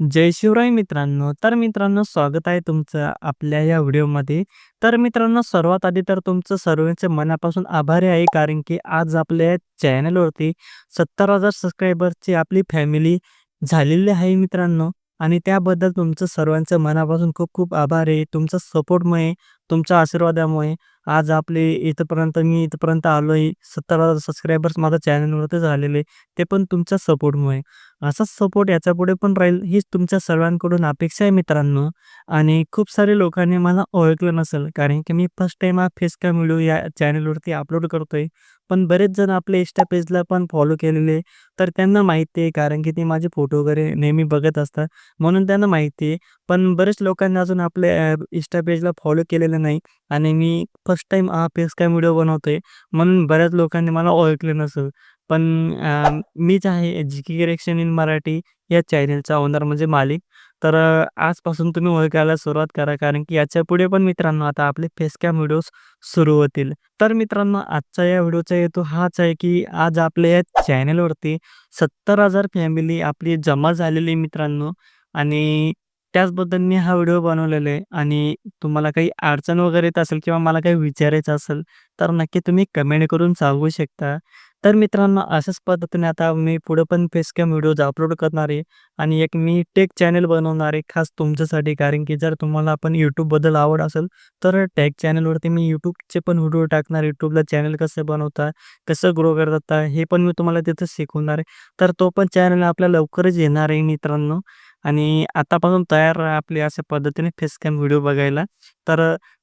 जय शिवराय मित्रांनो. तर मित्रांनो स्वागत आहे तुमचं आपल्या या व्हिडिओमध्ये. तर मित्रांनो सर्वात आधी तर तुमचं सर्वांचे मनापासून आभारी आहे कारण की आज आपल्या चॅनलवरती 70,000 सबस्क्रायबर्सची आपली फॅमिली झालेली आहे मित्रांनो आणि त्याबद्दल तुमचं सर्वांचं मनापासून खूप खूप आभार आहे. तुमचा सपोर्टमुळे, तुमच्या आशीर्वादामुळे आज आपले इथपर्यंत मी इथपर्यंत आलोय. 70,000 सबस्क्रायबर्स माझ्या चॅनलवरती झालेले, ते पण तुमच्या सपोर्टमुळे. असाच सपोर्ट याच्यापुढे पण राहील हीच तुमच्या सर्वांकडून अपेक्षा आहे मित्रांनो. आणि खूप सारे लोकांनी मला ओळखलं नसेल कारण की मी फर्स्ट टाइम हा फेस कॅम व्हिडिओ या चॅनलवरती अपलोड करतोय. पण बरेच जण आपल्या इंस्टा पेजला पण फॉलो केलेले, तर त्यांना माहिती आहे कारण की ते माझे फोटो वगैरे नेहमी बघत असतात, म्हणून त्यांना माहिती आहे. पण बरेच लोकांनी अजून आपल्या अ, इंस्टा पेजला फॉलो केलेलं नाही आणि मी फर्स्ट टाईम हा फेस कॅम व्हिडिओ बनवतोय, म्हणून बऱ्याच लोकांनी मला ओळखलं नसेल. पण मीच आहे जी-के रिएक्शन इन मराठी या चॅनलचा ओनर म्हणजे मालिक. तर आजपासून तुम्ही ओळखायला सुरुवात करा कारण की याच्यापुढे पण मित्रांनो आता आपले फेस कॅम व्हिडिओज सुरू होतील. तर मित्रांनो आजचा या व्हिडिओचा हेतू हाच आहे की आज आपल्या या चॅनलवरती 70,000 फॅमिली आपली जमा झालेली आहे मित्रांनो आणि त्याचबद्दल मी हा व्हिडिओ बनवलेला आहे आणि तुम्हाला काही अडचण वगैरे येत असेल किंवा मला काही विचारायचं असेल, तर नक्की तुम्ही कमेंट करून सांगू शकता. तर मित्रांनो अशाच पद्धतीने आता मी पुढे पण फेसकॅम व्हिडिओज अपलोड करणार आहे आणि एक मी टेक चॅनल बनवणार आहे खास तुमच्यासाठी. कारण की जर तुम्हाला पण यूट्यूबबद्दल आवड असेल, तर टेक चॅनलवरती मी यूट्यूबचे पण व्हिडिओ टाकणार. यूट्यूबला चॅनल कसं बनवता, कसं ग्रो करता, हे पण मी तुम्हाला तिथं शिकवणार आहे. तर तो पण चॅनल आपल्या लवकरच येणार आहे मित्रांनो आणि आतापासून तयार राहा अशा पद्धतीने फेस कॅम व्हिडिओ बघायला. तर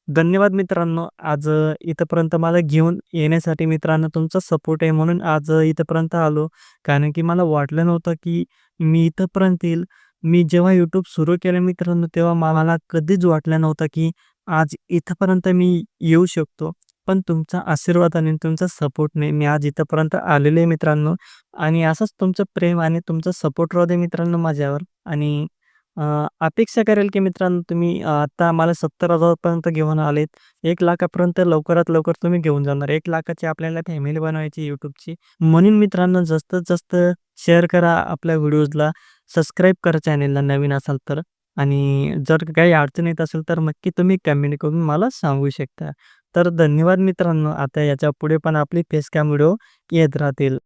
धन्यवाद मित्रांनो. आज इथंपर्यंत इथपर्यंत मला घेऊन येण्यासाठी मित्रांनो तुमचा सपोर्ट आहे म्हणून आज इथंपर्यंत इथपर्यंत आलो. कारण की मला वाटलं नव्हतं की मी इथपर्यंत येईल. मी जेव्हा यूट्यूब सुरू केलं मित्रांनो, तेव्हा मला कधीच वाटलं नव्हतं की आज इथपर्यंत मी येऊ शकतो. पण तुमचा आशीर्वाद आणि तुमचा सपोर्ट नाही मी आज इथपर्यंत आलेलो आहे मित्रांनो आणि असंच तुमचं प्रेम आणि तुमचा सपोर्ट राहू दे मित्रांनो माझ्यावर आणि अपेक्षा करेल की मित्रांनो तुम्ही आता मला 70,000 पर्यंत घेऊन आलेत. एक लाखापर्यंत लवकरात लवकर तुम्ही घेऊन जाणार. एक लाखाची आपल्याला फॅमिली बनवायची यूट्यूबची म्हणून मित्रांनो जास्तीत जास्त शेअर करा आपल्या व्हिडिओजला, सबस्क्राईब करा चॅनेलला नवीन असाल तर आणि जर काही अडचण येत असेल, तर नक्की तुम्ही कमेंट करून मला सांगू शकता. तर धन्यवाद मित्रांनो. आता याच्यापुढे पण आपली फेस कॅम व्हिडिओ येत राहतील.